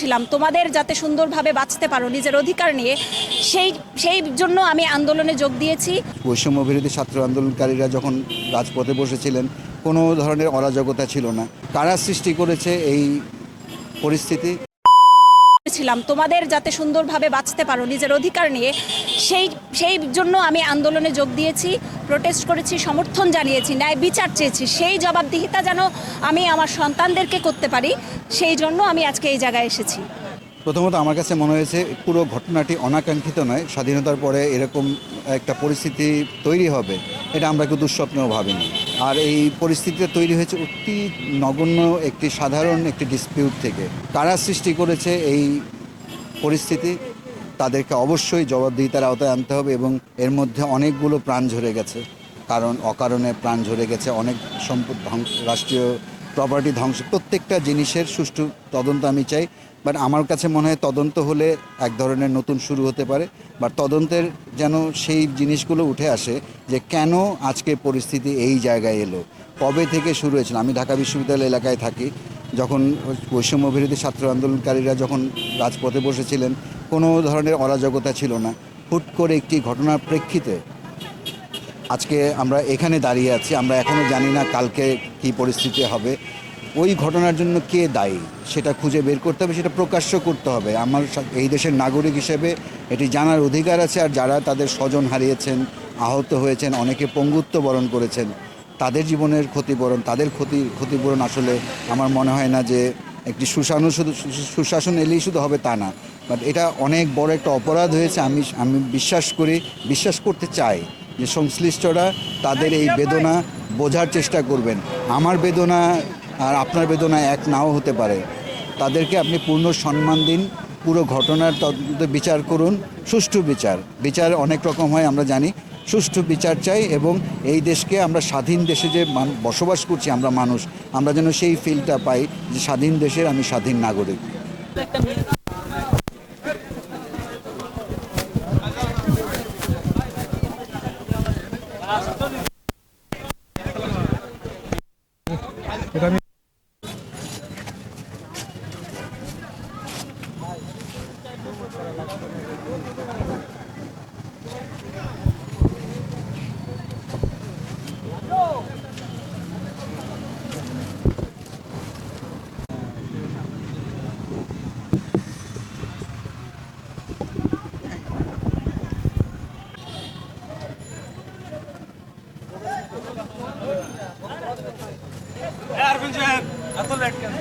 করেছিলাম তোমাদের যাতে সুন্দরভাবে বাঁচতে পারো, নিজের অধিকার নিয়ে। সেই সেই জন্য আমি আন্দোলনে যোগ দিয়েছি। বৈষম্য বিরোধী ছাত্র আন্দোলনকারীরা যখন রাজপথে বসেছিলেন, কোনো ধরনের অরাজকতা ছিল না। কারা সৃষ্টি করেছে এই পরিস্থিতি? ছিলাম তোমাদের যাতে সুন্দরভাবে বাঁচতে পারো, নিজের অধিকার নিয়ে, সেই সেই জন্য আমি আন্দোলনে যোগ দিয়েছি প্রোটেস্ট করেছি, সমর্থন জানিয়েছি, ন্যায় বিচার চেয়েছি, সেই জবাবদিহিতা যেন আমি আমার সন্তানদেরকে করতে পারি, সেই জন্য আমি আজকে এই জায়গায় এসেছি। প্রথমত আমার কাছে মনে হয়েছে, পুরো ঘটনাটি অনাকাঙ্ক্ষিত নয়, স্বাধীনতার পরে এরকম একটা পরিস্থিতি তৈরি হবে, এটা আমরা কেউ দুঃস্বপ্নেও ভাবিনি। আর এই পরিস্থিতিটা তৈরি হয়েছে অতি নগণ্য একটি সাধারণ একটি ডিসপিউট থেকে। কারা সৃষ্টি করেছে এই পরিস্থিতি, তাদেরকে অবশ্যই জবাবদিহিতার আওতায় আনতে হবে এবং এর মধ্যে অনেকগুলো প্রাণ ঝরে গেছে। কারণ অকারণে প্রাণ ঝরে গেছে অনেক সম্পদ রাষ্ট্রীয় প্রপার্টি ধ্বংস। প্রত্যেকটা জিনিসের সুষ্ঠু তদন্ত আমি চাই বাট আমার কাছে মনে হয় তদন্ত হলে এক ধরনের নতুন শুরু হতে পারে। বা তদন্তের যেন সেই জিনিসগুলো উঠে আসে যে কেন আজকে পরিস্থিতি এই জায়গায় এলো, কবে থেকে শুরু হয়েছিল? আমি ঢাকা বিশ্ববিদ্যালয় এলাকায় থাকি, যখন বৈষম্য বিরোধী ছাত্র আন্দোলনকারীরা যখন রাজপথে বসেছিলেন, কোনো ধরনের অরাজকতা ছিল না। হুট করে একটি ঘটনার প্রেক্ষিতে আজকে আমরা এখানে দাঁড়িয়ে আছি, আমরা এখনও জানি না কালকে কী পরিস্থিতি হবে, ওই ঘটনার জন্য কে দায়ী, সেটা খুঁজে বের করতে হবে, সেটা প্রকাশ্য করতে হবে। আমার এই দেশের নাগরিক হিসেবে এটি জানার অধিকার আছে, আর যারা তাদের স্বজন হারিয়েছেন, আহত হয়েছেন, অনেকে পঙ্গুত্ব বরণ করেছেন, তাদের জীবনের ক্ষতিপূরণ, তাদের ক্ষতি, ক্ষতিপূরণ আসলে আমার মনে হয় না যে একটি সুশাসন শুধু সুশাসন এলেই শুধু হবে তা না। বাট এটা অনেক বড় একটা অপরাধ হয়েছে, আমি আমি বিশ্বাস করি, বিশ্বাস করতে চাই যে সংশ্লিষ্টরা তাদের এই বেদনা বোঝার চেষ্টা করবেন। আমার বেদনা আর আপনার বেদনা এক নাও হতে পারে। তাদেরকে আপনি পূর্ণ সম্মান দিন, পুরো ঘটনার তদন্ত বিচার করুন, সুষ্ঠু বিচার। বিচার অনেক রকম হয়, আমরা জানি। সুষ্ঠু বিচার চাই এবং এই দেশকে আমরা স্বাধীন দেশে যে বসবাস করছি আমরা মানুষ, আমরা যেন সেই ফিলটা পাই যে স্বাধীন দেশের আমি স্বাধীন নাগরিক। আরবিন এত লেট কেন?